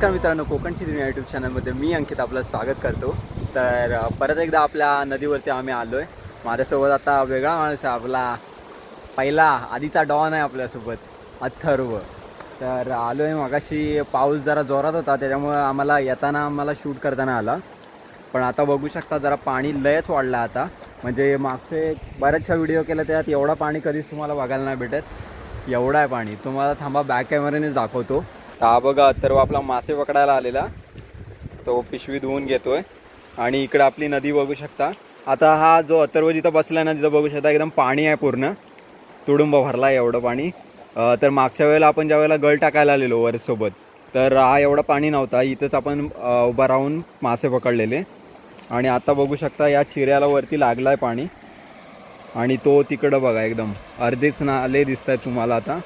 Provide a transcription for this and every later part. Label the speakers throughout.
Speaker 1: नमस्कार मित्रांनो कोकणची दुनिया यूट्यूब चॅनलमध्ये मी अंकित आपलं स्वागत करतो. तर परत एकदा आपल्या नदीवरती आम्ही आलो आहे माझ्यासोबत आता वेगळा माणूस आहे आपला. पहिला आधीचा डॉन आहे आपल्यासोबत अथर्व. तर आलो आहे मगाशी पाऊस जरा जोरात होता त्याच्यामुळं आम्हाला येताना आम्हाला शूट करताना आला. पण आता बघू शकता जरा पाणी लयच वाढलं आता. म्हणजे मागचे बऱ्याचशा व्हिडिओ केल्या त्यात एवढा पाणी कधीच तुम्हाला बघायला नाही भेटत. एवढा आहे पाणी. तुम्हाला थांबा बॅक कॅमेऱ्यानेच दाखवतो. हा बघा अथर्व आपला मासे पकडायला आलेला. तो पिशवी धुवून घेतोय. आणि इकडं आपली नदी बघू शकता. आता हा जो अथर्व जिथं बसला ना तिथं बघू शकता एकदम पाणी आहे पूर्ण. तुडुंब भरला आहे एवढं पाणी. तर मागच्या वेळेला आपण ज्या वेळेला गळ टाकायला आलेलो वरसोबत तर हा एवढा पाणी नव्हता. इथंच आपण उभं उभा राहून मासे पकडलेले. आणि आता बघू शकता या चिऱ्याला वरती लागला आहे पाणी. आणि तो तिकडं बघा एकदम. अर्धेच नाले दिसत आहेत तुम्हाला आता.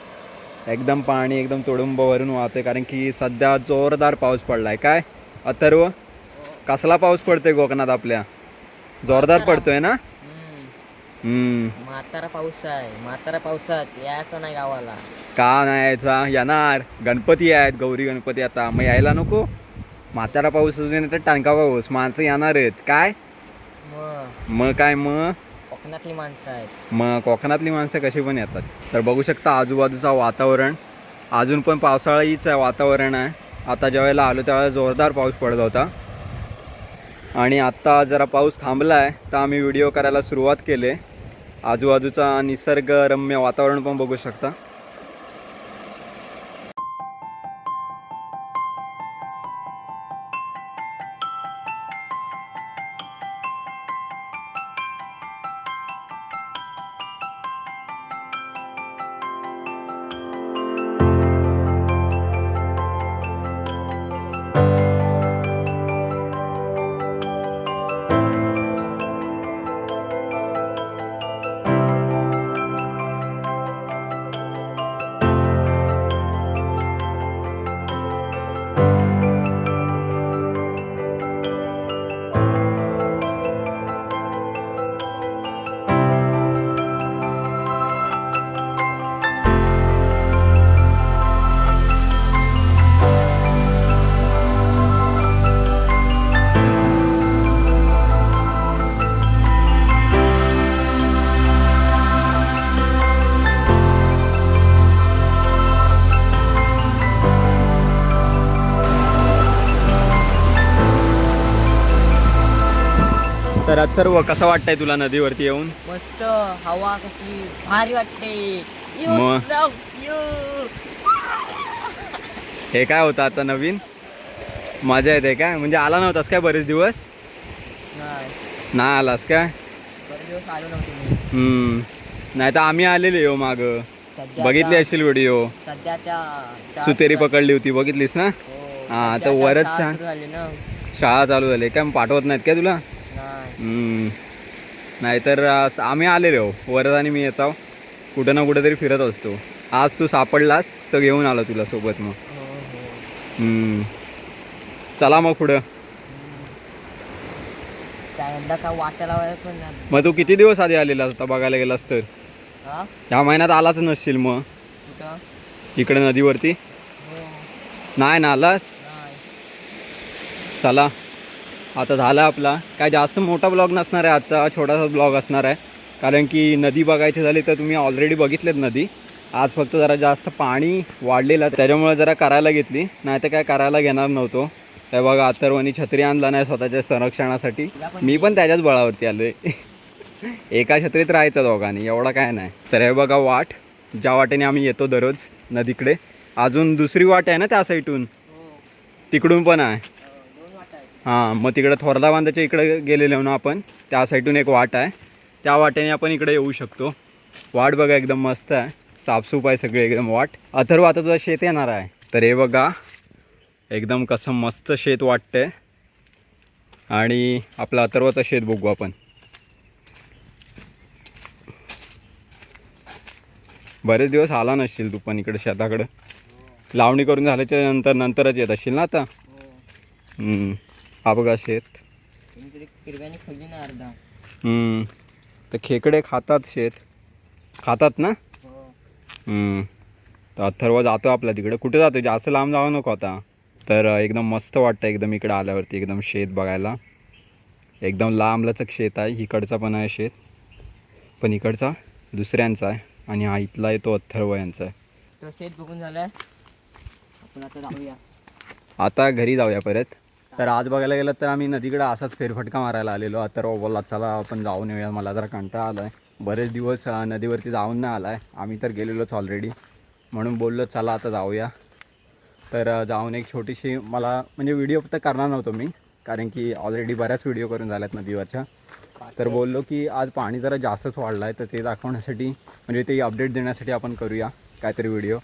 Speaker 1: एकदम पाणी एकदम तुडुंब भरून वाहतंय कारण की सध्या जोरदार पाऊस पडलाय. काय? अथर्व कसला पाऊस पडतोय कोकणात आपल्या? जोरदार पडतोय ना? हम्म.
Speaker 2: म्हातारा पाऊस आहे. म्हातारा पावसात यायचं नाही गावाला.
Speaker 1: का नाही यायचा? येणार. गणपती आहेत. गौरी गणपती आता. मग यायला नको? म्हातारा पाऊस अजून तर टाणका पाऊस. माणसं येणारच. काय?
Speaker 2: मग
Speaker 1: काय मग?
Speaker 2: कोकणातली माणसं आहेत.
Speaker 1: मग कोकणातली माणसं कशी पण येतात. तर बघू शकता आजूबाजूचा वातावरण. अजून पण पावसाळीच आहे वातावरण आहे. आता ज्यावेळेला आलो त्यावेळेला जोरदार पाऊस पडत होता. आणि आत्ता जरा पाऊस थांबला आहे तर आम्ही व्हिडिओ करायला सुरुवात केली. आजूबाजूचा निसर्गरम्य वातावरण पण बघू शकता. तर अथर्व कसं वाटतंय तुला नदीवरती येऊन?
Speaker 2: मस्त हवा कशी भारी वाटते. यू,
Speaker 1: मग?
Speaker 2: love you.
Speaker 1: हे काय होतं आता नवीन? मजा येते काय? म्हणजे आला नव्हतास काय बरेच दिवस?
Speaker 2: नाही.
Speaker 1: नाही आलास काय?
Speaker 2: बरेच दिवस आलो नव्हतो मी.
Speaker 1: हम्म. नाही तर आम्ही आलेले हो माग.
Speaker 2: सध्या
Speaker 1: बघितली व्हिडिओ.
Speaker 2: सध्या त्या त्या-
Speaker 1: सुतेरी पकडली होती बघितलीस ना?
Speaker 2: हो,
Speaker 1: हा,
Speaker 2: सध्या
Speaker 1: तर
Speaker 2: त्या
Speaker 1: वरच
Speaker 2: शाळा
Speaker 1: छान.
Speaker 2: सुरू झाली ना.
Speaker 1: शाळा चालू झाली. काय मग पाठवत नाहीत काय तुला. नाहीतर आम्ही आलेले. वरद आणि मी येतो कुठं ना कुठं तरी फिरत असतो. आज तू सापडलास तर घेऊन आलो तुला सोबत मग. हम्म. चला मग पुढं. मग तू किती दिवस आधी आलेलास आता बघायला गेलास तर? ह्या महिन्यात आलाच नसशील मग. इकडे नदीवरती?
Speaker 2: हो.
Speaker 1: नाही ना आलास? चला. आता झाला आपला. काय जास्त मोठा ब्लॉग नसणार आहे आजचा छोटासा ब्लॉग असणार आहे. कारण की नदी बघायची झाली तर तुम्ही ऑलरेडी बघितलेत नदी. आज फक्त जरा जास्त पाणी वाढलेलं त्याच्यामुळे जरा करायला घेतली. नाही तर काय करायला घेणार नव्हतो. तर बघा अथर्वनी छत्री आणला नाही स्वतःच्या संरक्षणासाठी. मी पण त्याच्याच बळावरती आलो एका छत्रीत राहायचं दोघांनी एवढा काय नाही. तर हे बघा वाट. ज्या वाटेने आम्ही येतो दररोज नदीकडे. अजून दुसरी वाट आहे ना त्या
Speaker 2: साईटून
Speaker 1: तिकडून पण आहे. हां मग तिकडं थोरला बांधाच्या इकडे गेलेलो ना आपण त्या साईडून एक वाट आहे. त्या वाटेने आपण इकडे येऊ शकतो. वाट बघा एकदम मस्त आहे. साफसूफ आहे सगळी एकदम वाट. अथर्व आता तुझा शेत येणार आहे. तर हे बघा एकदम कसं मस्त शेत वाटतंय. आणि आपलं अथर्वाचं शेत बघू आपण. बरेच दिवस आला नसशील तू पण इकडे शेताकडं. लावणी करून झाल्याच्यानंतर नंतरच येत असशील ना आता? बघा शेत.
Speaker 2: तरी किरव्याने खोली ना अर्धा.
Speaker 1: हम्म. तर खेकडे खातात शेत. खातात ना?
Speaker 2: हो.
Speaker 1: हम्म. तर अथर्व जातो आपल्या तिकडे. कुठे जातो? जास्त लांब जावं नको आता. तर अ, एकदम मस्त वाटतं एकदम इकडं आल्यावरती. एकदम शेत बघायला. एकदम लांबलचक शेत आहे. इकडचा पण आहे शेत. पण इकडचा दुसऱ्यांचा आहे. आणि हा इथला आहे तो अथर्व यांचा आहे.
Speaker 2: शेत बघून झालाय. आपण आता जाऊया.
Speaker 1: आता घरी जाऊया परत. तर आज बघायला गेलं तर आम्ही नदीकडे असाच फेरफटका मारायला आलेलो. तर बोला चला आपण जाऊन येऊया. मला जरा कंटाळा आला आहे बरेच दिवस नदीवरती जाऊन नाही आला आहे आम्ही तर गेलेलोच ऑलरेडी म्हणून बोललो चला आता जाऊया. तर जाऊन एक छोटीशी मला म्हणजे व्हिडिओ तर करणार नव्हतो मी कारण की ऑलरेडी बऱ्याच व्हिडिओ करून झाल्यात नदीवरच्या. तर बोललो की आज पाणी जरा जास्तच वाढलं आहे तर ते दाखवण्यासाठी म्हणजे ते अपडेट देण्यासाठी आपण करूया काहीतरी व्हिडिओ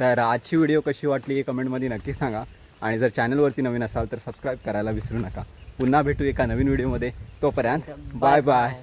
Speaker 1: तर आजची व्हिडिओ कशी वाटली हे कमेंटमध्ये नक्की सांगा. आणि जर चॅनलवरती नवीन असाल तर सबस्क्राईब करायला विसरू नका. पुन्हा भेटू एका नवीन व्हिडिओमध्ये तोपर्यंत बाय बाय